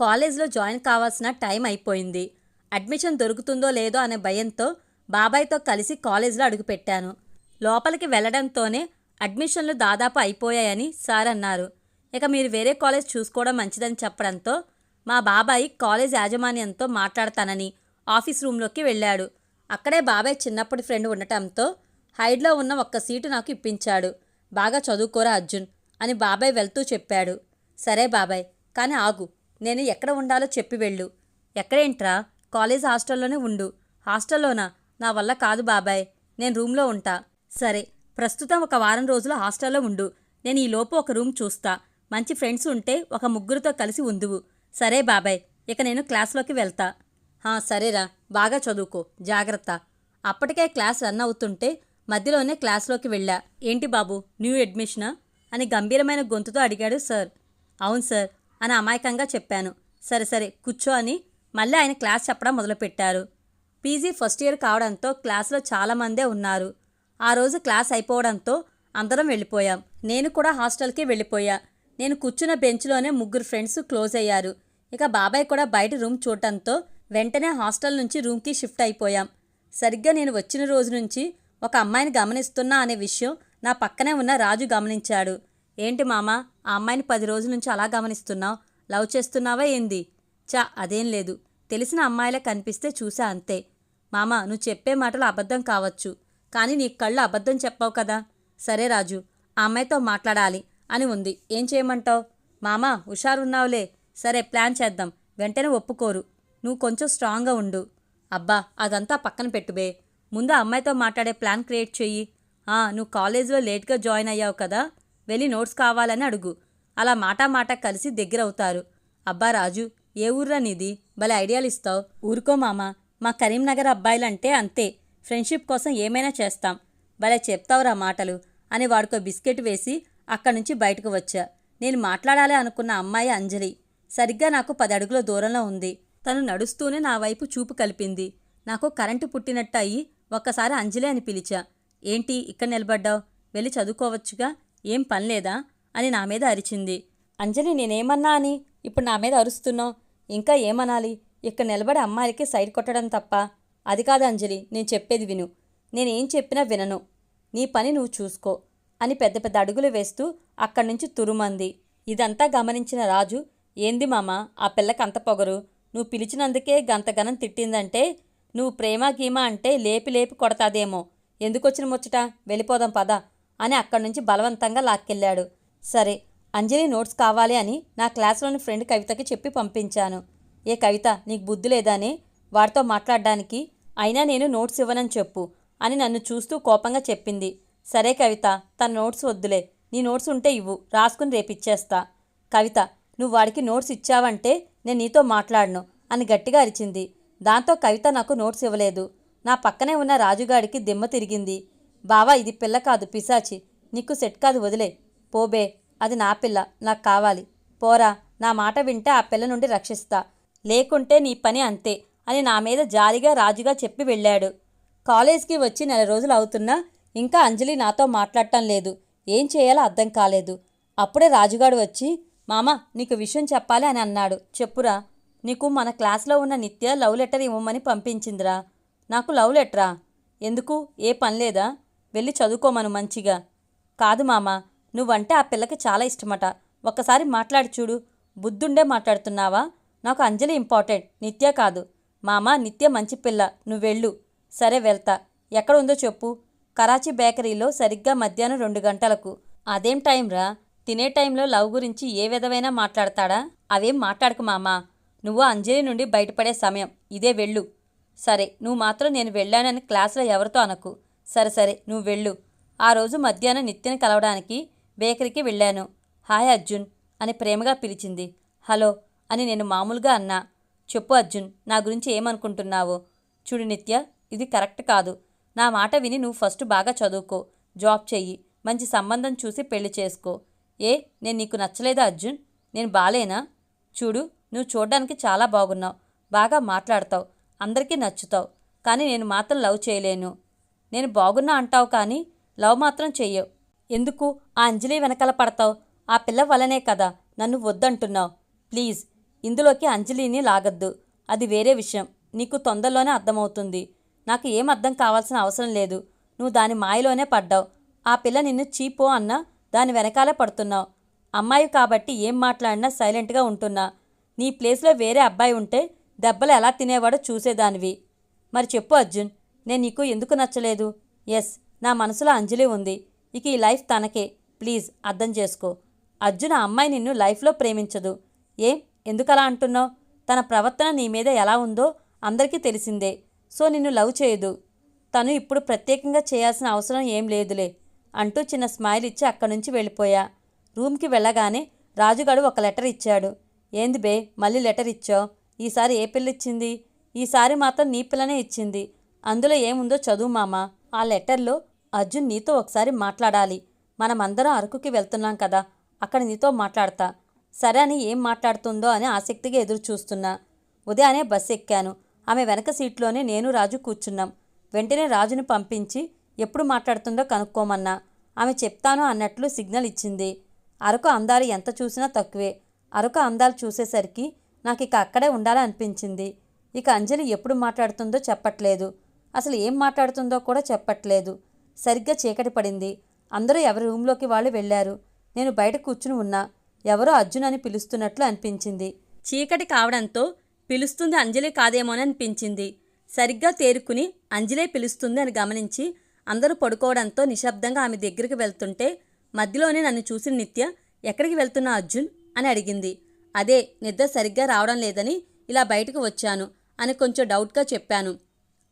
కాలేజ్లో జాయిన్ కావాల్సిన టైం అయిపోయింది. అడ్మిషన్ దొరుకుతుందో లేదో అనే భయంతో బాబాయ్తో కలిసి కాలేజ్లో అడుగుపెట్టాను. లోపలికి వెళ్ళడంతోనే అడ్మిషన్లు దాదాపు అయిపోయాయని సార్ అన్నారు. ఇక మీరు వేరే కాలేజ్ చూసుకోవడం మంచిదని చెప్పడంతో మా బాబాయ్ కాలేజ్ యాజమాన్యంతో మాట్లాడతానని ఆఫీస్ రూమ్లోకి వెళ్ళాడు. అక్కడే బాబాయ్ చిన్నప్పటి ఫ్రెండ్ ఉండటంతో హైడ్లో ఉన్న ఒక్క సీటు నాకు ఇప్పించాడు. బాగా చదువుకోరా అర్జున్ అని బాబాయ్ వెళ్తూ చెప్పాడు. సరే బాబాయ్ కానీ ఆగు. నేను ఎక్కడ ఉండాలో చెప్పి వెళ్ళు. ఎక్కడేంట్రా? కాలేజ్ హాస్టల్లోనే ఉండు. హాస్టల్లోనా? నా వల్ల కాదు బాబాయ్. నేను రూమ్లో ఉంటా. సరే ప్రస్తుతం ఒక వారం రోజులు హాస్టల్లో ఉండు. నేను ఈ లోపు ఒక రూమ్ చూస్తా. మంచి ఫ్రెండ్స్ ఉంటే ఒక ముగ్గురితో కలిసి ఉందువు. సరే బాబాయ్ ఇక నేను క్లాస్లోకి వెళ్తా. హా సరేరా. బాగా చదువుకో. జాగ్రత్త. అప్పటికే క్లాస్ రన్ అవుతుంటే మధ్యలోనే క్లాస్లోకి వెళ్ళా. ఏంటి బాబు న్యూ అడ్మిషనా? అని గంభీరమైన గొంతుతో అడిగాడు సార్. అవును సార్ అని అమాయకంగా చెప్పాను. సరే సరే కూర్చో అని మళ్ళీ ఆయన క్లాస్ చెప్పడం మొదలుపెట్టారు. పీజీ ఫస్ట్ ఇయర్ కావడంతో క్లాసులో చాలామందే ఉన్నారు. ఆ రోజు క్లాస్ అయిపోవడంతో అందరం వెళ్ళిపోయాం. నేను కూడా హాస్టల్కి వెళ్ళిపోయా. నేను కూర్చున్న బెంచ్లోనే ముగ్గురు ఫ్రెండ్స్ క్లోజ్ అయ్యారు. ఇక బాబాయ్ కూడా బయట రూమ్ చూడటంతో వెంటనే హాస్టల్ నుంచి రూమ్కి షిఫ్ట్ అయిపోయాం. సరిగ్గా నేను వచ్చిన రోజు నుంచి ఒక అమ్మాయిని గమనిస్తున్నా అనే విషయం నా పక్కనే ఉన్న రాజు గమనించాడు. ఏంటి మామ ఆ అమ్మాయిని పది రోజుల నుంచి అలా గమనిస్తున్నావు? లవ్ చేస్తున్నావా ఏంది? చా అదేం లేదు. తెలిసిన అమ్మాయిలా కనిపిస్తే చూసా అంతే. మామ నువ్వు చెప్పే మాటలు అబద్ధం కావచ్చు. కానీ నీ కళ్ళు అబద్ధం చెప్పావు కదా. సరే రాజు ఆ అమ్మాయితో మాట్లాడాలి అని ఉంది. ఏం చేయమంటావు? మామ హుషారున్నావులే. సరే ప్లాన్ చేద్దాం. వెంటనే ఒప్పుకోరు. నువ్వు కొంచెం స్ట్రాంగ్గా ఉండు. అబ్బా అదంతా పక్కన పెట్టుబే ముందు అమ్మాయితో మాట్లాడే ప్లాన్ క్రియేట్ చెయ్యి. ఆ, నువ్వు కాలేజీలో లేట్గా జాయిన్ అయ్యావు కదా. వెళ్ళి నోట్స్ కావాలని అడుగు. అలా మాటా మాట కలిసి దగ్గరవుతారు. అబ్బా రాజు ఏ ఊర్రా నీది? భలే ఐడియాలు ఇస్తావు. ఊరుకో మామ మా కరీంనగర్ అబ్బాయిలంటే అంతే. ఫ్రెండ్షిప్ కోసం ఏమైనా చేస్తాం. భలే చెప్తావురా మాటలు అని వాడికో బిస్కెట్ వేసి అక్కడి నుంచి బయటకు వచ్చా. నేను మాట్లాడాలి అనుకున్న అమ్మాయి అంజలి. సరిగ్గా నాకు పది అడుగుల దూరంలో ఉంది. తను నడుస్తూనే నా వైపు చూపు కలిపింది. నాకు కరెంటు పుట్టినట్టు అయ్యి ఒక్కసారి అంజలి అని పిలిచా. ఏంటి ఇక్కడ నిలబడ్డావు? వెళ్ళి చదువుకోవచ్చుగా? ఏం పనిలేదా అని నా మీద అరిచింది. అంజలి నేనేమన్నా అని ఇప్పుడు నా మీద అరుస్తున్నావు? ఇంకా ఏమనాలి? ఇక్కడ నిలబడి అమ్మాయిలకి సైడ్ కొట్టడం తప్ప. అది కాదు అంజలి నేను చెప్పేది విను. నేనేం చెప్పినా వినను. నీ పని నువ్వు చూసుకో అని పెద్ద పెద్ద అడుగులు వేస్తూ అక్కడి నుంచి తురుమంది. ఇదంతా గమనించిన రాజు ఏంది మామ ఆ పిల్లకి అంత పొగరు? నువ్వు పిలిచినందుకే గంతగనం తిట్టిందంటే నువ్వు ప్రేమ గీమ అంటే లేపి లేపి కొడతాదేమో. ఎందుకొచ్చిన ముచ్చట? వెళ్ళిపోదాం పద. అని అక్కడి నుంచి బలవంతంగా లాక్కెళ్ళాడు. సరే అంజలి నోట్స్ కావాలి అని నా క్లాస్లోని ఫ్రెండ్ కవితకి చెప్పి పంపించాను. ఏ కవిత నీకు బుద్ధి లేదని? వాడితో మాట్లాడడానికి అయినా నేను నోట్స్ ఇవ్వనని చెప్పు అని నన్ను చూస్తూ కోపంగా చెప్పింది. సరే కవిత తన నోట్స్ వద్దులే. నీ నోట్స్ ఉంటే ఇవ్వు రాసుకుని రేపిచ్చేస్తా. కవిత నువ్వు వాడికి నోట్స్ ఇచ్చావంటే నేను నీతో మాట్లాడను అని గట్టిగా అరిచింది. దాంతో కవిత నాకు నోట్స్ ఇవ్వలేదు. నా పక్కనే ఉన్న రాజుగాడికి దిమ్మ తిరిగింది. బావా ఇది పిల్ల కాదు పిశాచి. నీకు సెట్ కాదు వదిలే. పోబే అది నా పిల్ల నాకు కావాలి. పోరా నా మాట వింటే ఆ పిల్ల నుండి రక్షిస్తా. లేకుంటే నీ పని అంతే అని నా మీద జాలిగా రాజుగా చెప్పి వెళ్ళాడు. కాలేజ్కి వచ్చి నెల రోజులు అవుతున్నా ఇంకా అంజలి నాతో మాట్లాడటం లేదు. ఏం చేయాలో అర్థం కాలేదు. అప్పుడే రాజుగాడు వచ్చి మామ నీకు విషయం చెప్పాలి అని అన్నాడు. చెప్పురా నీకు మన క్లాస్లో ఉన్న నిత్య లవ్ లెటర్ ఇవ్వమని పంపించిందిరా. నాకు లవ్ లెటరా? ఎందుకు? ఏ పని లేదా? వెళ్ళి చదువుకోమను మంచిగా. కాదు మామ నువ్వంటే ఆ పిల్లకి చాలా ఇష్టమట. ఒక్కసారి మాట్లాడి చూడు. బుద్ధుండే మాట్లాడుతున్నావా? నాకు అంజలి ఇంపార్టెంట్. నిత్య కాదు. మామ నిత్య మంచి పిల్ల. నువ్వెళ్ళు సరే వెళ్తా. ఎక్కడ ఉందో చెప్పు. కరాచీ బేకరీలో సరిగ్గా మధ్యాహ్నం రెండు గంటలకు. అదేం టైం రా? తినే టైంలో లవ్ గురించి ఏ విధమైనా మాట్లాడతాడా? అవేం మాట్లాడకు మామా. నువ్వు అంజలి నుండి బయటపడే సమయం. ఇదే వెళ్ళు. సరే నువ్వు మాత్రం నేను వెళ్ళానని క్లాసులో ఎవరితో అనకు. సరే సరే నువ్వు వెళ్ళు. ఆ రోజు మధ్యాహ్నం నిత్యను కలవడానికి బేకరీకి వెళ్ళాను. హాయ్ అర్జున్ అని ప్రేమగా పిలిచింది. హలో అని నేను మామూలుగా అన్నా. చెప్పు అర్జున్ నా గురించి ఏమనుకుంటున్నావో? చూడు నిత్య ఇది కరెక్ట్ కాదు. నా మాట విని నువ్వు ఫస్ట్ బాగా చదువుకో. జాబ్ చెయ్యి. మంచి సంబంధం చూసి పెళ్ళి చేసుకో. ఏ నేను నీకు నచ్చలేదా అర్జున్? నేను బాలేనా? చూడు నువ్వు చూడ్డానికి చాలా బాగున్నావు. బాగా మాట్లాడతావు. అందరికీ నచ్చుతావు. కానీ నేను మాత్రం లవ్ చేయలేను. నేను బాగున్నా అంటావు కానీ లవ్ మాత్రం చెయ్యవు. ఎందుకు? ఆ అంజలి వెనకాల పడతావు. ఆ పిల్ల వల్లనే కదా నన్ను వద్దంటున్నావు. ప్లీజ్ ఇందులోకి అంజలిని లాగద్దు. అది వేరే విషయం. నీకు తొందరలోనే అర్థమవుతుంది. నాకు ఏం అర్థం కావాల్సిన అవసరం లేదు. నువ్వు దాని మాయలోనే పడ్డావు. ఆ పిల్ల నిన్ను చీపో అన్నా దాని వెనకాలే పడుతున్నావు. అమ్మాయి కాబట్టి ఏం మాట్లాడినా సైలెంట్గా ఉంటున్నా. నీ ప్లేస్లో వేరే అబ్బాయి ఉంటే దెబ్బలు ఎలా తినేవాడో చూసేదానివి. మరి చెప్పు అర్జున్ నేను నీకు ఎందుకు నచ్చలేదు? ఎస్ నా మనసులో అంజలి ఉంది. ఇక ఈ లైఫ్ తనకే. ప్లీజ్ అర్థం చేసుకో. అర్జున్ అమ్మాయి నిన్ను లైఫ్లో ప్రేమించదు. ఏం? ఎందుకలా అంటున్నావు? తన ప్రవర్తన నీ మీద ఎలా ఉందో అందరికీ తెలిసిందే. సో నిన్ను లవ్ చేయదు. తను ఇప్పుడు ప్రత్యేకంగా చేయాల్సిన అవసరం ఏం లేదులే అంటూ చిన్న స్మైల్ ఇచ్చి అక్కడి నుంచి వెళ్ళిపోయా. రూమ్కి వెళ్ళగానే రాజుగాడు ఒక లెటర్ ఇచ్చాడు. ఏంది బే మళ్ళీ లెటర్ ఇచ్చావు? ఈసారి ఏ పిల్ల ఇచ్చింది? ఈసారి మాత్రం నీ పిల్లనే ఇచ్చింది. అందులో ఏముందో చదువు మామ. ఆ లెటర్లో అర్జున్ నీతో ఒకసారి మాట్లాడాలి. మనమందరం అరకుకి వెళ్తున్నాం కదా అక్కడ నీతో మాట్లాడతా. సరే అని ఏం మాట్లాడుతుందో అని ఆసక్తిగా ఎదురు చూస్తున్నా ఉదయాన్నే బస్సు ఎక్కాను. ఆమె వెనక సీట్లోనే నేను రాజు కూర్చున్నాం. వెంటనే రాజుని పంపించి ఎప్పుడు మాట్లాడుతుందో కనుక్కోమన్నా. ఆమె చెప్తాను అన్నట్లు సిగ్నల్ ఇచ్చింది. అరకు అందాలు ఎంత చూసినా తక్కువే. అరకు అందాలు చూసేసరికి నాకు ఇక అక్కడే ఉండాలనిపించింది. ఇక అంజలి ఎప్పుడు మాట్లాడుతుందో చెప్పట్లేదు. అసలు ఏం మాట్లాడుతుందో కూడా చెప్పట్లేదు. సరిగ్గా చీకటి పడింది. అందరూ ఎవరి రూమ్లోకి వాళ్ళు వెళ్ళారు. నేను బయట కూర్చుని ఉన్నా. ఎవరో అర్జున్ అని పిలుస్తున్నట్లు అనిపించింది. చీకటి కావడంతో పిలుస్తుంది అంజలి కాదేమోనని అనిపించింది. సరిగ్గా తేరుకుని అంజలే పిలుస్తుంది అని గమనించి అందరూ పడుకోవడంతో నిశ్శబ్దంగా ఆమె దగ్గరికి వెళ్తుంటే మధ్యలోనే నన్ను చూసిన నిత్య ఎక్కడికి వెళ్తున్నా అర్జున్? అని అడిగింది. అదే నిద్ర సరిగ్గా రావడం లేదని ఇలా బయటకు వచ్చాను అని కొంచెం డౌట్గా చెప్పాను.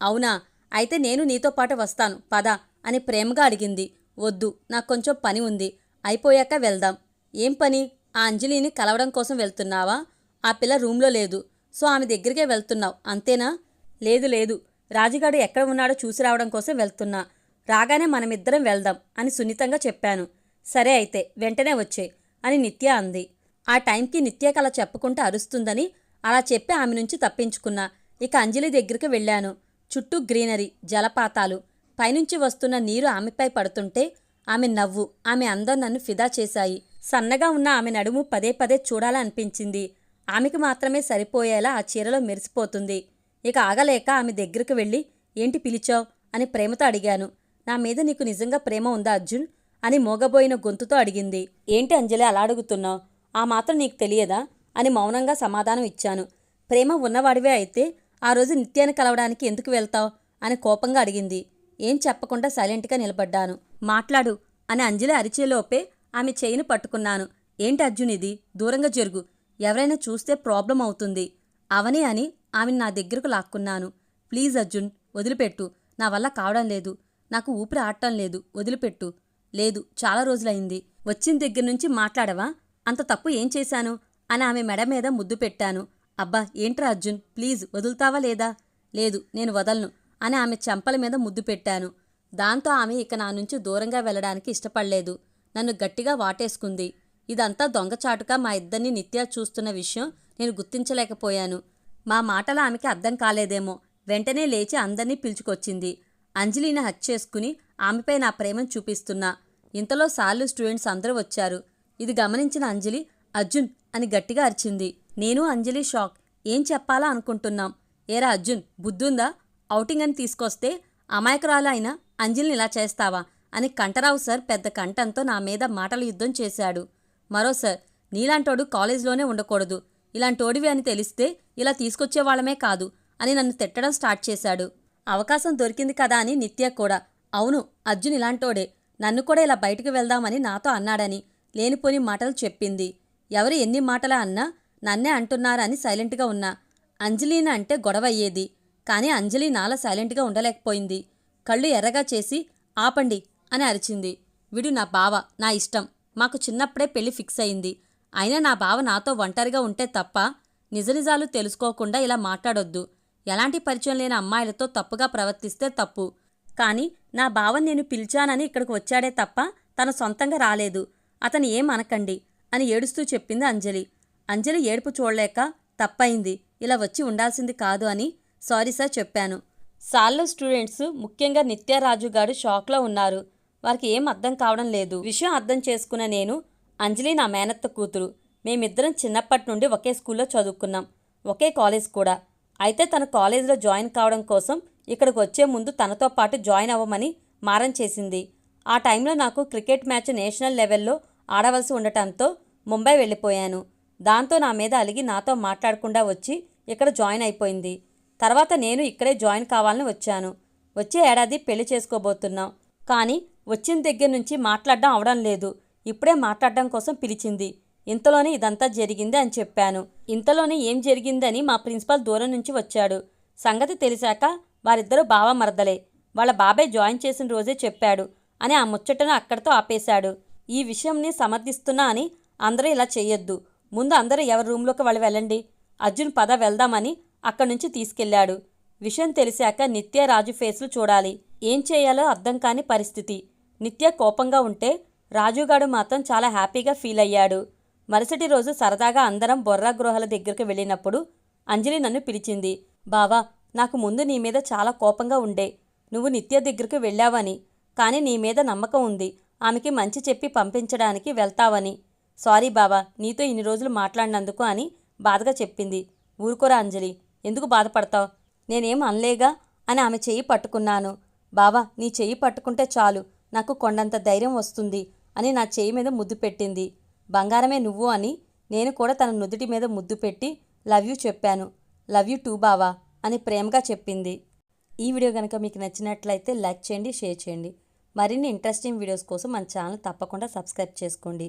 అవునా? అయితే నేను నీతో పాటు వస్తాను పద అని ప్రేమగా అడిగింది. వద్దు నాకు కొంచెం పని ఉంది. అయిపోయాక వెళ్దాం. ఏం పని? ఆ అంజలిని కలవడం కోసం వెళ్తున్నావా? ఆ పిల్ల రూమ్లో లేదు. సో ఆమె దగ్గరికే వెళ్తున్నావు అంతేనా? లేదు లేదు. రాజుగాడు ఎక్కడ ఉన్నాడో చూసి రావడం కోసం వెళ్తున్నా. రాగానే మనమిద్దరం వెళ్దాం అని సున్నితంగా చెప్పాను. సరే అయితే వెంటనే వచ్చే అని నిత్య అంది. ఆ టైంకి నిత్య అలా చెప్పుకుంటూ అరుస్తుందని అలా చెప్పి ఆమె నుంచి తప్పించుకున్నా. ఇక అంజలి దగ్గరికి వెళ్ళాను. చుట్టూ గ్రీనరీ జలపాతాలు. పైనుంచి వస్తున్న నీరు ఆమెపై పడుతుంటే ఆమె నవ్వు ఆమె అందం నన్ను ఫిదా చేశాయి. సన్నగా ఉన్న ఆమె నడుము పదే పదే చూడాలనిపించింది. ఆమెకి మాత్రమే సరిపోయేలా ఆ చీరలో మెరిసిపోతుంది. ఇక ఆగలేక ఆమె దగ్గరకు వెళ్ళి ఏంటి పిలిచావు? అని ప్రేమతో అడిగాను. నా మీద నీకు నిజంగా ప్రేమ ఉందా అర్జున్? అని మోగబోయిన గొంతుతో అడిగింది. ఏంటి అంజలి అలా అడుగుతున్నావు? ఆ మాత్రం నీకు తెలియదా? అని మౌనంగా సమాధానం ఇచ్చాను. ప్రేమ ఉన్నవాడివే అయితే ఆ రోజు నిత్యాన్ని కలవడానికి ఎందుకు వెళ్తావు? అని కోపంగా అడిగింది. ఏం చెప్పకుండా సైలెంట్గా నిలబడ్డాను. మాట్లాడు అని అంజలి అరిచేలోపే ఆమె చేయిని పట్టుకున్నాను. ఏంటి అర్జున్ ఇది? దూరంగా జరుగు. ఎవరైనా చూస్తే ప్రాబ్లం అవుతుంది. అవని అని ఆమెను నా దగ్గరకు లాక్కున్నాను. ప్లీజ్ అర్జున్ వదిలిపెట్టు. నా వల్ల కావడం లేదు. నాకు ఊపిరి ఆడటం లేదు. వదిలిపెట్టు. లేదు చాలా రోజులైంది. వచ్చిన దగ్గర నుంచి మాట్లాడవా? అంత తప్పు ఏం చేశాను? అని ఆమె మెడ మీద ముద్దు పెట్టాను. అబ్బా ఏంట్రా అర్జున్? ప్లీజ్ వదులుతావా లేదా? లేదు నేను వదలను అని ఆమె చెంపల మీద ముద్దు పెట్టాను. దాంతో ఆమె ఇక నా నుంచి దూరంగా వెళ్ళడానికి ఇష్టపడలేదు. నన్ను గట్టిగా వాటేసుకుంది. ఇదంతా దొంగచాటుగా మా ఇద్దరిని నిత్యా చూస్తున్న విషయం నేను గుర్తించలేకపోయాను. మా మాటలు ఆమెకి అర్థం కాలేదేమో. వెంటనే లేచి అందరినీ పిలుచుకొచ్చింది. అంజలిని హత్య చేసుకుని ఆమెపై నా ప్రేమను చూపిస్తున్నా. ఇంతలో సార్లు స్టూడెంట్స్ అందరూ వచ్చారు. ఇది గమనించిన అంజలి అర్జున్ అని గట్టిగా అరిచింది. నేను అంజలి షాక్. ఏం చెప్పాలా అనుకుంటున్నాం? ఏరా అర్జున్ బుద్ధుందా? ఔటింగ్ అని తీసుకొస్తే అమాయకురాలు అయిన అంజలిని ఇలా చేస్తావా? అని కంఠరావు సార్ పెద్ద కంఠంతో నా మీద మాటల యుద్ధం చేశాడు. మరో సార్ నీలాంటోడు కాలేజీలోనే ఉండకూడదు. ఇలాంటోడివి అని తెలిస్తే ఇలా తీసుకొచ్చేవాళ్ళమే కాదు అని నన్ను తిట్టడం స్టార్ట్ చేశాడు. అవకాశం దొరికింది కదా అని నిత్య కూడా. అవును అర్జున్ ఇలాంటోడే. నన్ను కూడా ఇలా బయటకు వెళ్దామని నాతో అన్నాడని లేనిపోని మాటలు చెప్పింది. ఎవరు ఎన్ని మాటలా అన్నా నన్నే అంటున్నారని సైలెంట్గా ఉన్నా. అంజలీన అంటే గొడవ అయ్యేది కానీ అంజలి నాలా సైలెంట్గా ఉండలేకపోయింది. కళ్ళు ఎర్రగా చేసి ఆపండి అని అరిచింది. వీడు నా బావ నా ఇష్టం. మాకు చిన్నప్పుడే పెళ్ళి ఫిక్స్ అయింది. అయినా నా బావ నాతో ఒంటరిగా ఉంటే తప్ప నిజనిజాలు తెలుసుకోకుండా ఇలా మాట్లాడొద్దు. ఎలాంటి పరిచయం లేని అమ్మాయిలతో తప్పుగా ప్రవర్తిస్తే తప్పు. కానీ నా బావ నేను పిలిచానని ఇక్కడికి వచ్చాడే తప్ప తన సొంతంగా రాలేదు. అతను ఏం అనకండి అని ఏడుస్తూ చెప్పింది అంజలి. అంజలి ఏడుపు చూడలేక తప్పయింది ఇలా వచ్చి ఉండాల్సింది కాదు అని సారీ సార్ చెప్పాను. సాల్లో స్టూడెంట్స్ ముఖ్యంగా నిత్యారాజు గారు షాక్లో ఉన్నారు. వారికి ఏం అర్థం కావడం లేదు. విషయం అర్థం చేసుకున్న నేను అంజలి నా మేనత్త కూతురు. మేమిద్దరం చిన్నప్పటి నుండి ఒకే స్కూల్లో చదువుకున్నాం. ఒకే కాలేజ్ కూడా. అయితే తన కాలేజీలో జాయిన్ కావడం కోసం ఇక్కడికి వచ్చే ముందు తనతో పాటు జాయిన్ అవ్వమని మారం చేసింది. ఆ టైంలో నాకు క్రికెట్ మ్యాచ్ నేషనల్ లెవెల్లో ఆడవలసి ఉండటంతో ముంబై వెళ్ళిపోయాను. దాంతో నా మీద అలిగి నాతో మాట్లాడకుండా వచ్చి ఇక్కడ జాయిన్ అయిపోయింది. తర్వాత నేను ఇక్కడే జాయిన్ కావాలని వచ్చాను. వచ్చే ఏడాది పెళ్ళి చేసుకోబోతున్నాం. కానీ వచ్చిన దగ్గర నుంచి మాట్లాడడం అవడం లేదు. ఇప్పుడే మాట్లాడడం కోసం పిలిచింది. ఇంతలోనే ఇదంతా జరిగింది అని చెప్పాను. ఇంతలోనే ఏం జరిగిందని మా ప్రిన్సిపల్ దూరం నుంచి వచ్చాడు. సంగతి తెలిసాక వారిద్దరూ బావ మరదలే. వాళ్ళ బాబాయ్ జాయిన్ చేసిన రోజే చెప్పాడు అని ఆ ముచ్చటను అక్కడితో ఆపేశాడు. ఈ విషయంని సమర్థిస్తున్నా అని అందరూ ఇలా చేయొద్దు. ముందు అందరూ ఎవరి రూమ్లోకి వాళ్ళు వెళ్ళండి. అర్జున్ పద వెళ్దామని అక్కడి నుంచి తీసుకెళ్ళాడు విషయం తెలిసాక నిత్య రాజు ఫేస్లు చూడాలి. ఏం చేయాలో అర్థం కాని పరిస్థితి. నిత్య కోపంగా ఉంటే రాజుగాడు మాత్రం చాలా హ్యాపీగా ఫీల్ అయ్యాడు. మరుసటి రోజు సరదాగా అందరం బొర్రా గృహాల దగ్గరికి వెళ్ళినప్పుడు అంజలి నన్ను పిలిచింది. బావా నాకు ముందు నీ మీద చాలా కోపంగా ఉండే. నువ్వు నిత్య దగ్గరికి వెళ్ళావని కానీ నీ మీద నమ్మకం ఉంది. ఆమెకి మంచి చెప్పి పంపించడానికి వెళ్తావని. సారీ బావా నీతో ఇన్ని రోజులు మాట్లాడినందుకు అని బాధగా చెప్పింది. ఊరుకోరా అంజలి ఎందుకు బాధపడతావు? నేనేం అనలేగా అని ఆమె చెయ్యి పట్టుకున్నాను. బావా నీ చెయ్యి పట్టుకుంటే చాలు నాకు కొండంత ధైర్యం వస్తుంది అని నా చెయ్యి మీద ముద్దు పెట్టింది. బంగారమే నువ్వు అని నేను కూడా తన నుదుటి మీద ముద్దు పెట్టి లవ్ యూ చెప్పాను. లవ్ యూ టూ బావా అని ప్రేమగా చెప్పింది. ఈ వీడియో కనుక మీకు నచ్చినట్లయితే లైక్ చేయండి షేర్ చేయండి. మరిన్ని ఇంట్రెస్టింగ్ వీడియోస్ కోసం మన ఛానల్ తప్పకుండా సబ్స్క్రైబ్ చేసుకోండి.